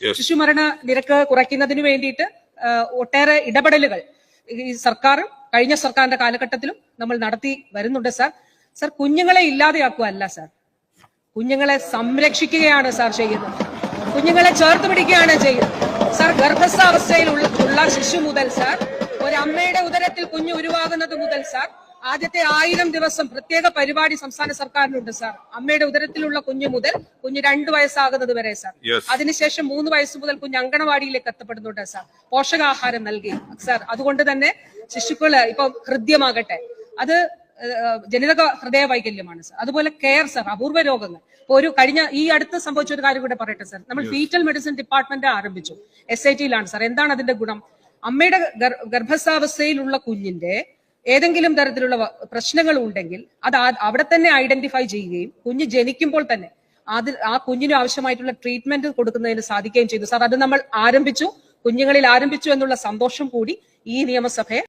ശിശുമരണ നിരക്ക് കുറയ്ക്കുന്നതിന് വേണ്ടിയിട്ട് ഒട്ടേറെ ഇടപെടലുകൾ ഈ സർക്കാരും കഴിഞ്ഞ സർക്കാരിന്റെ കാലഘട്ടത്തിലും നമ്മൾ നടത്തി വരുന്നുണ്ട് സാർ. സാർ കുഞ്ഞുങ്ങളെ ഇല്ലാതെയാക്കുകയല്ല സാർ. കുഞ്ഞുങ്ങളെ സംരക്ഷിക്കുകയാണ് സാർ ചെയ്യുന്നത്. കുഞ്ഞുങ്ങളെ ചേർത്ത് പിടിക്കുകയാണ് ചെയ്യുന്നത്. സാർ ഗർഭസ്ഥാവസ്ഥയിൽ ഉള്ള ശിശു മുതൽ സാർ ഒരു അമ്മയുടെ ഉദരത്തിൽ കുഞ്ഞ് ഉരുവാകുന്നത് മുതൽ സാർ ആദ്യത്തെ ആയിരം ദിവസം പ്രത്യേക പരിപാടി സംസ്ഥാന സർക്കാരിനുണ്ട് സാർ. അമ്മയുടെ ഉദരത്തിലുള്ള കുഞ്ഞു മുതൽ കുഞ്ഞ് രണ്ടു വയസ്സാകുന്നത് വരെ സാർ. അതിനുശേഷം മൂന്ന് വയസ്സ് മുതൽ കുഞ്ഞ് അങ്കണവാടിയിലേക്ക് എത്തപ്പെടുന്നുണ്ട് സാർ. പോഷകാഹാരം നൽകി സാർ. അതുകൊണ്ട് തന്നെ ശിശുക്കൾ ഇപ്പൊ ഹൃദ്യമാകട്ടെ. അത് ജനിതക ഹൃദയ വൈകല്യമാണ് സാർ. അതുപോലെ കെയർ സാർ അപൂർവ രോഗങ്ങൾ. ഇപ്പൊ ഒരു കഴിഞ്ഞ ഈ അടുത്ത് സംഭവിച്ച ഒരു കാര്യം കൂടെ പറയട്ടെ സാർ. നമ്മൾ ഫീറ്റൽ മെഡിസിൻ ഡിപ്പാർട്ട്മെന്റ് ആരംഭിച്ചു എസ് ഐ ടിയിലാണ് സാർ. എന്താണ് അതിന്റെ ഗുണം? അമ്മയുടെ ഗർഭസാവസ്ഥയിലുള്ള ഗർഭസ്ഥാവസ്ഥയിലുള്ള കുഞ്ഞിന്റെ ഏതെങ്കിലും തരത്തിലുള്ള പ്രശ്നങ്ങൾ ഉണ്ടെങ്കിൽ അത് അവിടെ തന്നെ ഐഡന്റിഫൈ ചെയ്യുകയും കുഞ്ഞ് ജനിക്കുമ്പോൾ തന്നെ അതിൽ ആ കുഞ്ഞിന് ആവശ്യമായിട്ടുള്ള ട്രീറ്റ്മെന്റ് കൊടുക്കുന്നതിന് സാധിക്കുകയും ചെയ്തു. സാർ അത് നമ്മൾ ആരംഭിച്ചു. കുഞ്ഞുങ്ങളിൽ ആരംഭിച്ചു എന്നുള്ള സന്തോഷം കൂടി ഈ നിയമസഭയെ